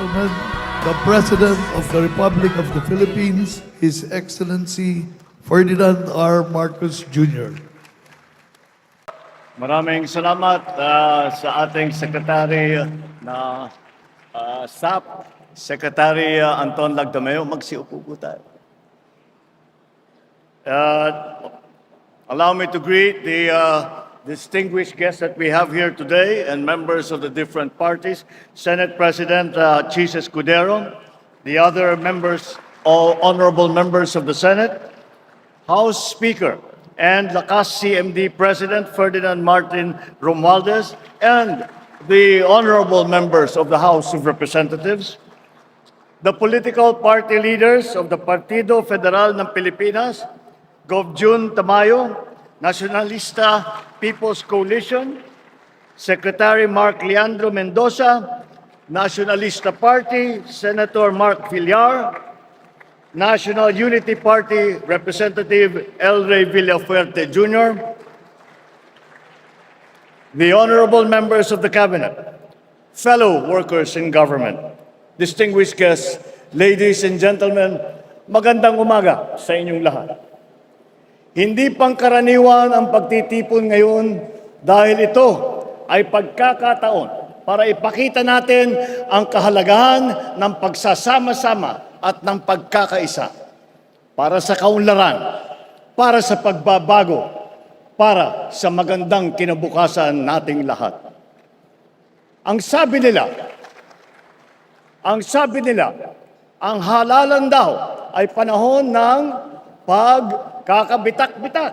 gentlemen, the President of the Republic of the Philippines, His Excellency Ferdinand R. Marcos Jr. Maraming salamat ah, sa ating Secretary na ah, SAP, Secretary ah, Anton Lagdameo. Magsiupo po tayo. Uh, allow me to greet the uh, distinguished guests that we have here today and members of the different parties. Senate President uh, Chis the other members, all honorable members of the Senate, House Speaker and Lakas CMD President Ferdinand Martin Romualdez, and the honorable members of the House of Representatives, the political party leaders of the Partido Federal ng Pilipinas, Gov. Jun Tamayo, Nacionalista People's Coalition, Secretary Mark Leandro Mendoza, Nationalista Party, Senator Mark Villar, National Unity Party Representative El Rey Villafuerte Jr., the honorable members of the Cabinet, fellow workers in government, distinguished guests, ladies and gentlemen, magandang umaga sa inyong lahat. Hindi pangkaraniwan ang pagtitipon ngayon dahil ito ay pagkakataon para ipakita natin ang kahalagahan ng pagsasama-sama at ng pagkakaisa para sa kaunlaran, para sa pagbabago, para sa magandang kinabukasan nating lahat. Ang sabi nila, ang sabi nila, ang halalan daw ay panahon ng pagkakabitak-bitak,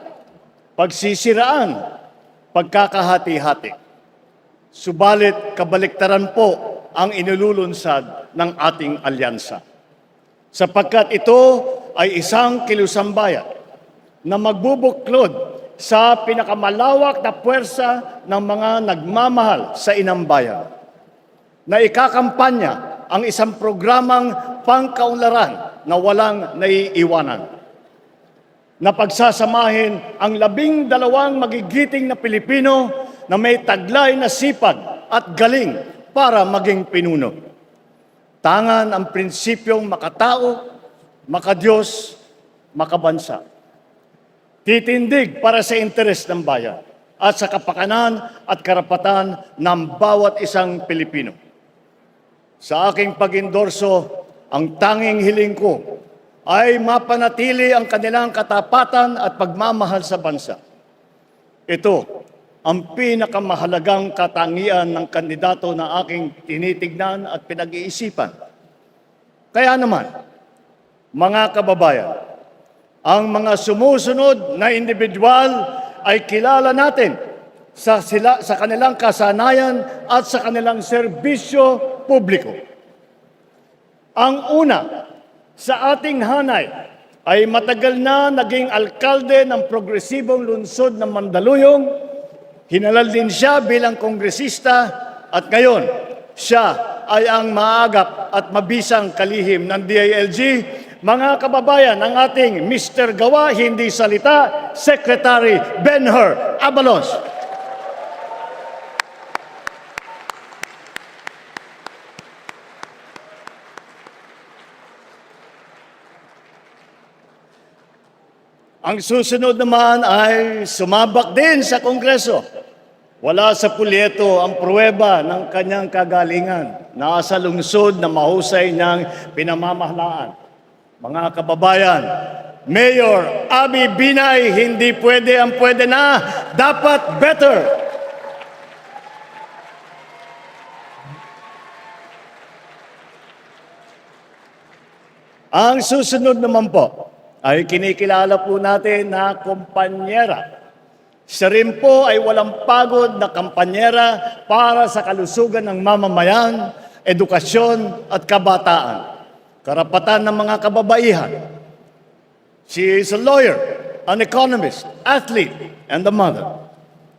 pagsisiraan, pagkakahati-hati. Subalit kabaliktaran po ang inululunsad ng ating alyansa. Sapagkat ito ay isang kilusambayan na magbubuklod sa pinakamalawak na puwersa ng mga nagmamahal sa inang bayan na ikakampanya ang isang programang pangkaunlaran na walang naiiwanan na pagsasamahin ang labing dalawang magigiting na Pilipino na may taglay na sipag at galing para maging pinuno. Tangan ang prinsipyong makatao, makadiyos, makabansa. Titindig para sa interes ng bayan at sa kapakanan at karapatan ng bawat isang Pilipino. Sa aking pag-endorso, ang tanging hiling ko ay mapanatili ang kanilang katapatan at pagmamahal sa bansa. Ito ang pinakamahalagang katangian ng kandidato na aking tinitignan at pinag-iisipan. Kaya naman, mga kababayan, ang mga sumusunod na individual ay kilala natin sa, sila, sa kanilang kasanayan at sa kanilang serbisyo publiko. Ang una, sa ating hanay, ay matagal na naging alkalde ng progresibong lungsod ng Mandaluyong. Hinalal din siya bilang kongresista at ngayon siya ay ang maagap at mabisang kalihim ng DILG. Mga kababayan, ang ating Mr. Gawa, hindi salita, Secretary Benher Abalos. Ang susunod naman ay sumabak din sa Kongreso. Wala sa pulyeto ang pruweba ng kanyang kagalingan. Nasa lungsod na mahusay niyang pinamamahalaan. Mga kababayan, Mayor Abi Binay, hindi pwede ang pwede na, dapat better. Ang susunod naman po ay kinikilala po natin na kumpanyera. Siya rin po ay walang pagod na kampanyera para sa kalusugan ng mamamayan, edukasyon at kabataan. Karapatan ng mga kababaihan. She is a lawyer, an economist, athlete, and a mother.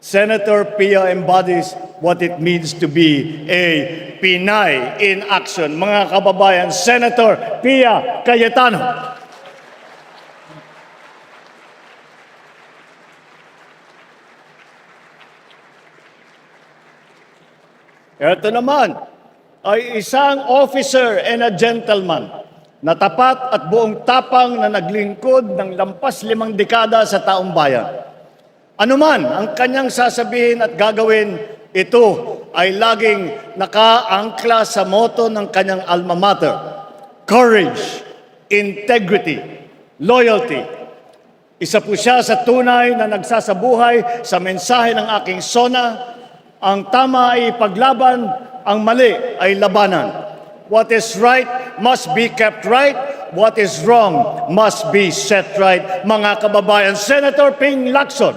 Senator Pia embodies what it means to be a Pinay in action. Mga kababayan, Senator Pia Cayetano. Ito naman, ay isang officer and a gentleman na tapat at buong tapang na naglingkod ng lampas limang dekada sa taong bayan. Anuman ang kanyang sasabihin at gagawin, ito ay laging nakaangkla sa moto ng kanyang alma mater. Courage, integrity, loyalty. Isa po siya sa tunay na nagsasabuhay sa mensahe ng aking sona. Ang tama ay ipaglaban, ang mali ay labanan. What is right must be kept right. What is wrong must be set right. Mga kababayan, Senator Ping Lacson.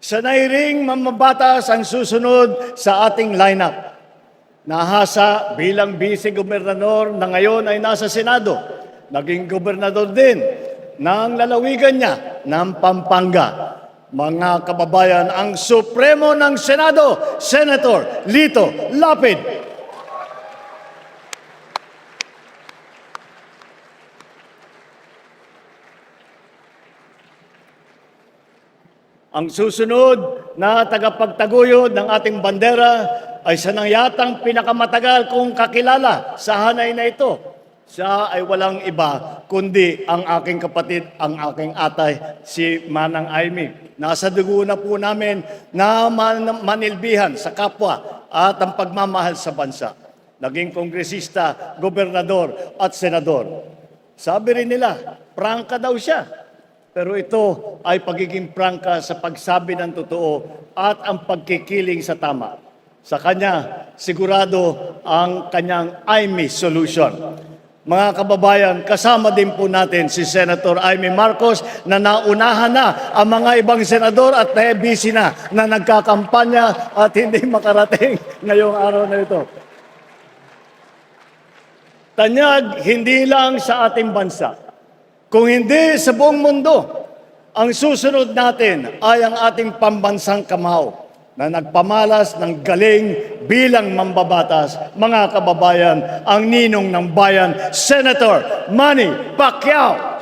Sanay ring mamabatas ang susunod sa ating lineup. Nahasa bilang vice-gobernador na ngayon ay nasa Senado. Naging gobernador din ng lalawigan niya ng Pampanga. Mga kababayan, ang Supremo ng Senado, Senator Lito Lapid. Ang susunod na tagapagtaguyod ng ating bandera ay sa nangyatang pinakamatagal kong kakilala sa hanay na ito. Siya ay walang iba kundi ang aking kapatid, ang aking atay, si Manang Aimee. Nasa dugo na po namin na man- manilbihan sa kapwa at ang pagmamahal sa bansa. Naging kongresista, gobernador at senador. Sabi rin nila, prangka daw siya. Pero ito ay pagiging prangka sa pagsabi ng totoo at ang pagkikiling sa tama. Sa kanya, sigurado ang kanyang IME solution. Mga kababayan, kasama din po natin si Senator Amy Marcos na naunahan na ang mga ibang senador at na busy na na nagkakampanya at hindi makarating ngayong araw na ito. Tanyag hindi lang sa ating bansa, kung hindi sa buong mundo, ang susunod natin ay ang ating pambansang kamao na nagpamalas ng galing bilang mambabatas, mga kababayan, ang ninong ng bayan, Senator Manny Pacquiao.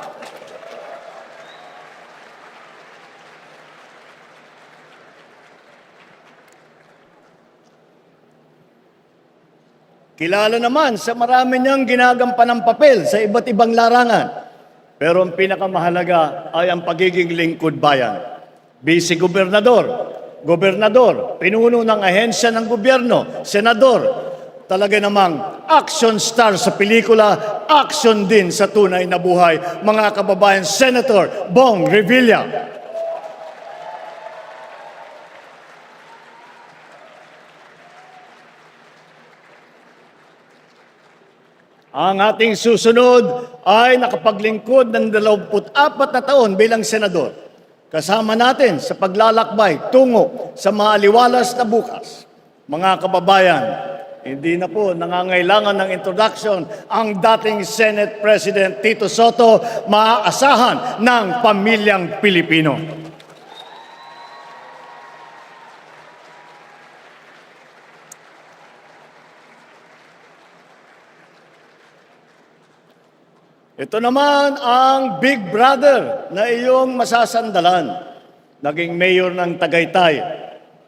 Kilala naman sa marami niyang ginagampan ng papel sa iba't ibang larangan. Pero ang pinakamahalaga ay ang pagiging lingkod bayan. Vice-gobernador, gobernador, pinuno ng ahensya ng gobyerno, senador, talaga namang action star sa pelikula, action din sa tunay na buhay. Mga kababayan, Senator Bong Revilla. Ang ating susunod ay nakapaglingkod ng 24 na taon bilang senador. Kasama natin sa paglalakbay tungo sa maaliwalas na bukas. Mga kababayan, hindi na po nangangailangan ng introduction ang dating Senate President Tito Soto, maaasahan ng pamilyang Pilipino. Ito naman ang big brother na iyong masasandalan. Naging mayor ng Tagaytay,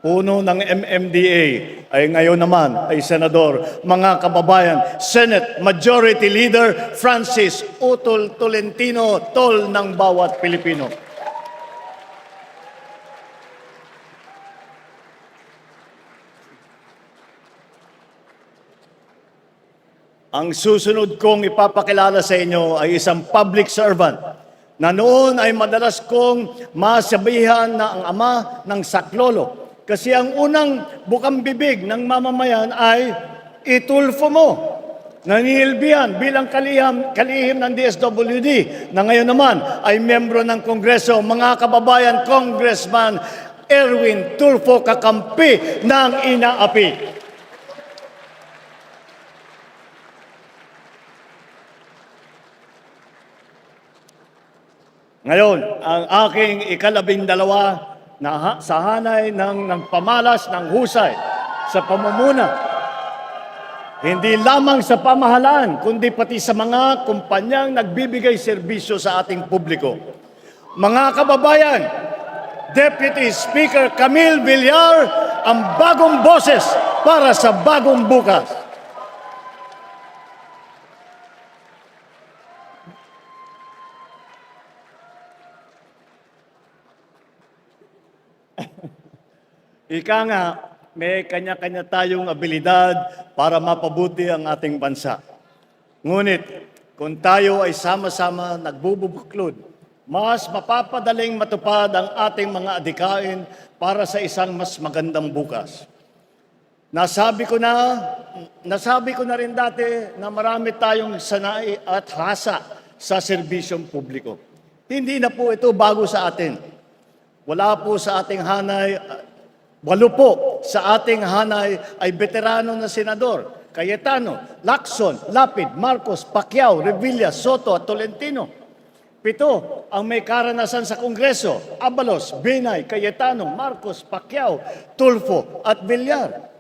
puno ng MMDA, ay ngayon naman ay senador. Mga kababayan, Senate Majority Leader Francis Utol Tolentino, tol ng bawat Pilipino. Ang susunod kong ipapakilala sa inyo ay isang public servant na noon ay madalas kong masabihan na ang ama ng saklolo. Kasi ang unang bukang bibig ng mamamayan ay itulfo mo. Nanihilbihan bilang kalihim, kalihim ng DSWD na ngayon naman ay membro ng Kongreso, mga kababayan, Congressman Erwin Tulfo Kakampi ng Inaapi. Ngayon, ang aking ikalabing dalawa na ha- sa hanay ng nagpamalas ng husay sa pamumuna Hindi lamang sa pamahalaan, kundi pati sa mga kumpanyang nagbibigay serbisyo sa ating publiko. Mga kababayan, Deputy Speaker Camille Villar, ang bagong boses para sa bagong bukas. Ika nga, may kanya-kanya tayong abilidad para mapabuti ang ating bansa. Ngunit, kung tayo ay sama-sama nagbubuklod, mas mapapadaling matupad ang ating mga adikain para sa isang mas magandang bukas. Nasabi ko na, nasabi ko na rin dati na marami tayong sanay at hasa sa serbisyong publiko. Hindi na po ito bago sa atin. Wala po sa ating hanay, walo po sa ating hanay ay veterano na senador. Cayetano, Lacson, Lapid, Marcos, Pacquiao, Revilla, Soto at Tolentino. Pito ang may karanasan sa Kongreso, Abalos, Binay, Cayetano, Marcos, Pacquiao, Tulfo at Villar.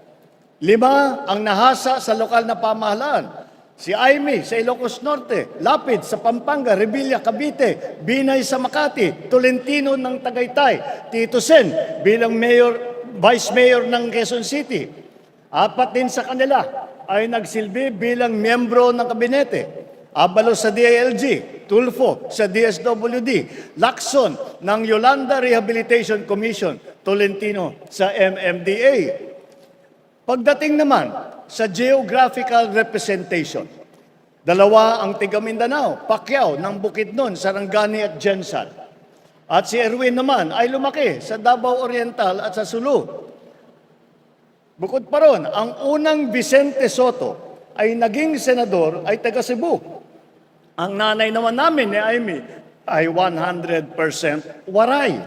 Lima ang nahasa sa lokal na pamahalaan. Si Aimee sa Ilocos Norte, Lapid sa Pampanga, Revilla, Cavite, Binay sa Makati, Tolentino ng Tagaytay, Tito Sen bilang mayor, vice mayor ng Quezon City. Apat din sa kanila ay nagsilbi bilang miyembro ng kabinete. Abalo sa DILG, Tulfo sa DSWD, Lacson ng Yolanda Rehabilitation Commission, Tolentino sa MMDA. Pagdating naman sa geographical representation, dalawa ang tiga Mindanao, Pacquiao ng Bukidnon, Sarangani at Jensan. At si Erwin naman ay lumaki sa Davao Oriental at sa Sulu. Bukod pa ron, ang unang Vicente Soto ay naging senador ay taga Cebu. Ang nanay naman namin ni Amy ay 100% waray.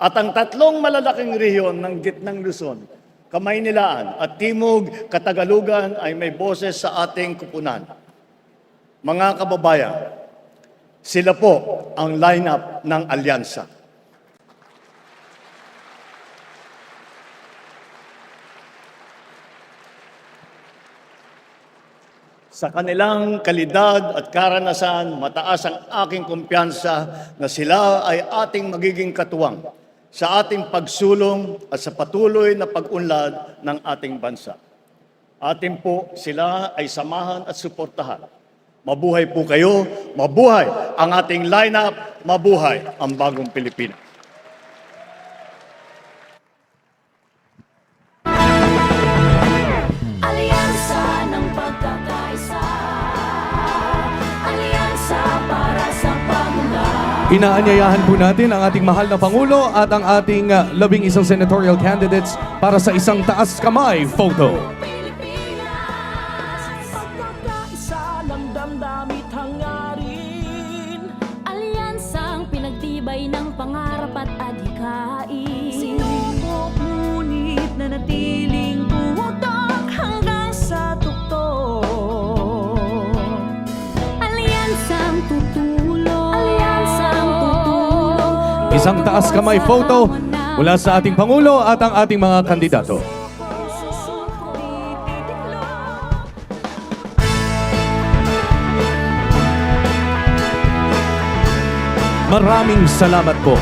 At ang tatlong malalaking rehiyon ng gitnang Luzon, Kamaynilaan at Timog Katagalugan ay may boses sa ating kupunan. Mga kababayan, sila po ang lineup ng alyansa. Sa kanilang kalidad at karanasan, mataas ang aking kumpiyansa na sila ay ating magiging katuwang sa ating pagsulong at sa patuloy na pag-unlad ng ating bansa. Atin po sila ay samahan at suportahan. Mabuhay po kayo, mabuhay ang ating lineup, mabuhay ang bagong Pilipinas. Alyansa ng pagkakaisa Alyansa para sa paglaban Inaanyayahan po natin ang ating mahal na Pangulo at ang ating labing isang senatorial candidates para sa isang taas kamay photo. Isang taas kamay photo mula sa ating Pangulo at ang ating mga kandidato. Maraming salamat po.